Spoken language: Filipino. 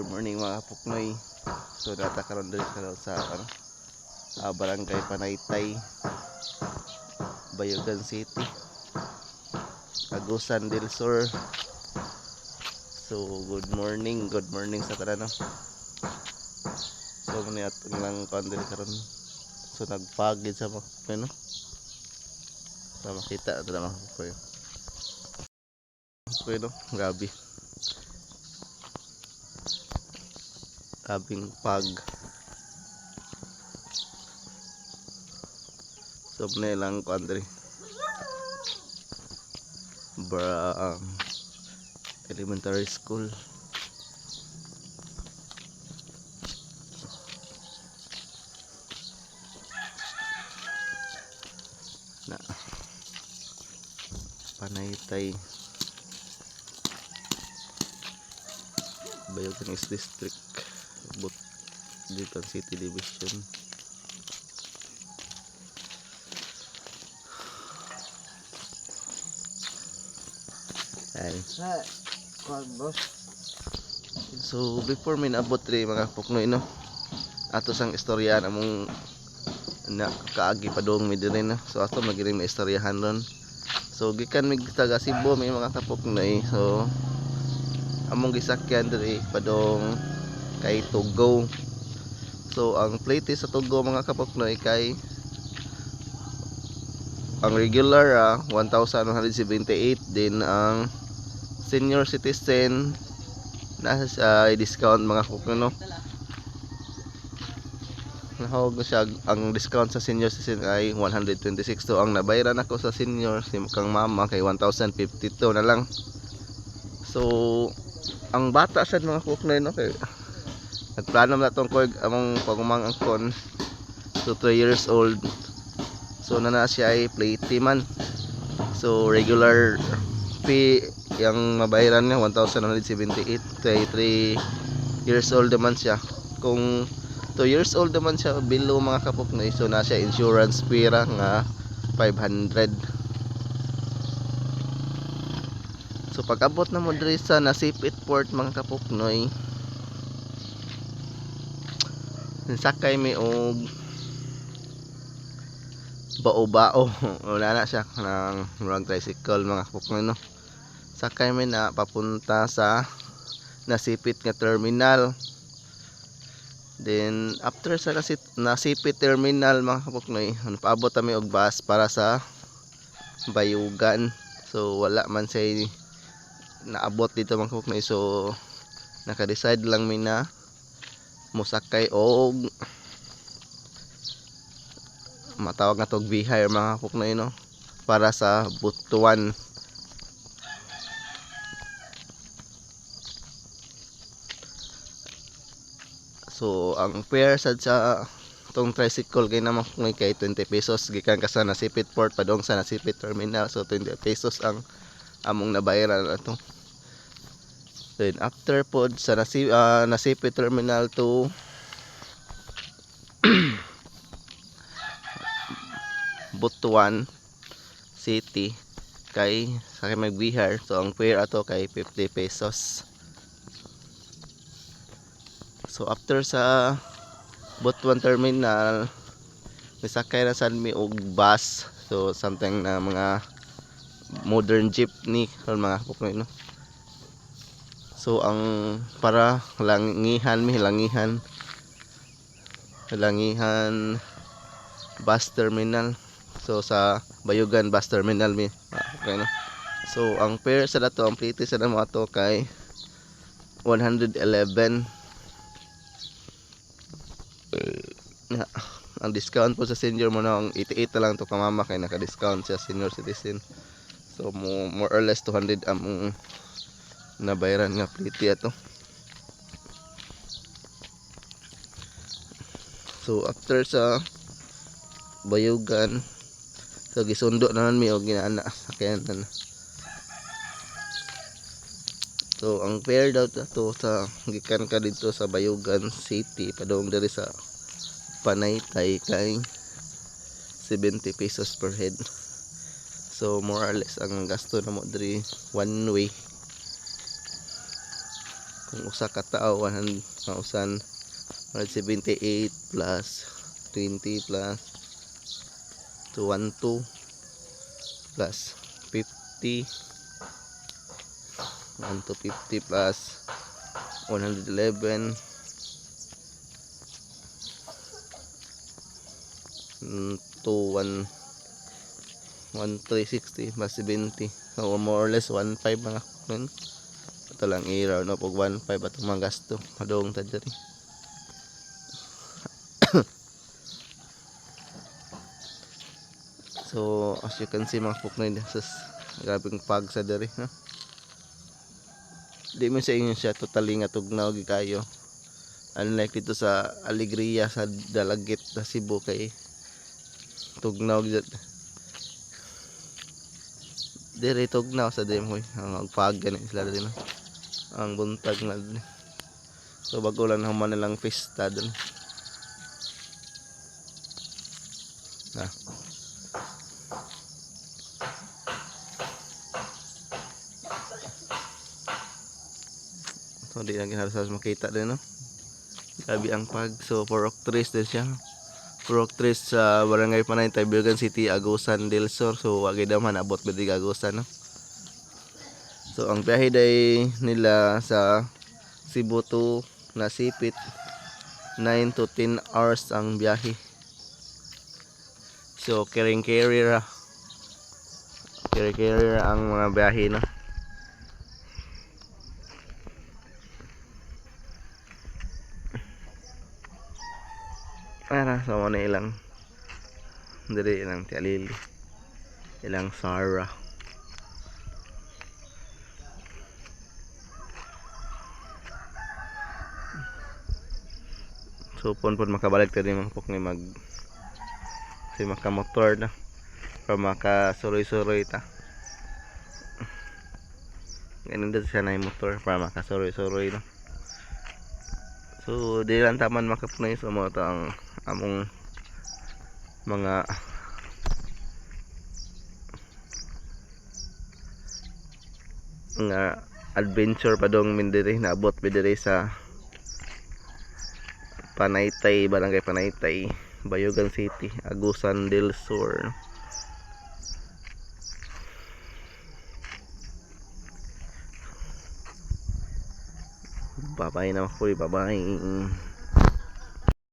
Good morning mga puknoy. So data karon diri sa sa ah, Barangay Panaytay, Bayogan City, Agusan del Sur. So good morning, good morning sa tanan. So muna atong lang kuan karon. So nagpagid sa mga puknoy, no. Sa makita na mga puknoy. Puknoy no, grabe. Grabing pag. So muna lang kuan diri. Bra um, elementary school. Na Panaytay Bayogan is district but Butuan City Division ay. So before min abot ri mga puknoy no. Ato sang istorya namong na kaagi pa dong mi diri no. So ato magiring na istoryahan ron. So gikan mig taga Cebu may mga kapuknoy. So among gisakyan diri padong kay Tugo. So ang plate sa Tugo mga kapuknoy kay ang regular ah, 1,178 din ang senior citizen nasa sa discount mga kupno no? Nahawag na siya ang discount sa senior citizen ay 126 to ang nabayaran ako sa senior si kang mama kay 1052 na lang. So ang bata sa mga kupno no? Kay nagplano na tong ko among pagumang angkon so 3 years old. So na na siya ay plate man. So regular fee yung mabayaran niya 1,178 kay 3 years old naman siya. Kung 2 years old naman siya below mga kapuknoy so na siya insurance pira nga 500 so pag abot na mo diri sa nasipit port mga kapuknoy sakay mi og bao-bao. Wala na siya ng murag tricycle mga kapuknoy no? Sakay may na papunta sa nasipit nga terminal. Then after sa nasit, nasipit terminal mga kapuknoy paabot kami og bus para sa bayugan. So wala man say naabot dito mga kapuknoy so naka-decide lang mi na musakay og matawag na tog bihire mga kapuknoy no para sa Butuan. So ang fare sad sa tong tricycle kay naman kung kay 20 pesos gikan ka sa Nasipit Port padong sa Nasipit Terminal. So 20 pesos ang among nabayaran ato. Then after pod sa Nasip, ah, Nasipit Terminal to Butuan City kay sa kay magbihar so ang fare ato kay 50 pesos. So after sa Butuan Terminal nisakay na sad mi og bus. So something na mga modern jeepney or mga puknoy no so ang para langihan mi langihan. Langihan bus terminal. So sa Bayugan bus terminal mi mga puknoy no? So ang fare sa dato ang plite sa namo ato kay 111 na ang discount po sa senior mo na ang 88 na lang to kamama kay naka-discount siya senior citizen. So mo more or less 200 ang nabayaran nga pliti ato. So after sa bayugan so gisundo naman mi og ginana sakyan na So ang fare daw to sa gikan ka dito sa Bayugan City padong diri sa Panaytay kay 70 pesos per head. So more or less ang gasto na mo diri one way kung usa ka tao 100 mausan 178 plus 20 plus to 12 plus 50 1 to 50 plus 111 mm, to 1 1360 plus 70 so more or less 1.5 mga ito lang i-round up og 1.5 atong mga gasto madong tad diri so as you can see mga puknoy sa grabing pag sa diri no? Di man sa inyo siya totally nga tugnaw kayo unlike dito sa Alegria sa Dalagit sa Cebu kay tugnaw gyud dire tugnaw sa Demoy ang pag gani sila din no? Ang buntag na din so bago lang naman nilang pista dun ah So di harus harus makita din no. Grabe ang pag so for trees din siya. Rock trees sa Barangay Panay, Taybigan City, Agusan del Sur. So wagi daman abot bidig Agusan no. So ang biyahe day nila sa Cebu to Nasipit 9 to 10 hours ang biyahe. So carrying carrier carry carrier ang mga biyahe no. para sa mga ilang diri ilang tialili ilang Sara so pon pon makabalik. Tadi mga pok ni mag si makamotor na. Para makasuroy-suroy ta. Ganun din siya na yung motor para makasuroy-suroy no So, di lang taman makapunay sa mga to ang among mga nga adventure pa dong min diri naabot mi diri sa Panaytay, Barangay Panaytay, Bayugan City, Agusan del Sur. Bye-bye na po, bye-bye.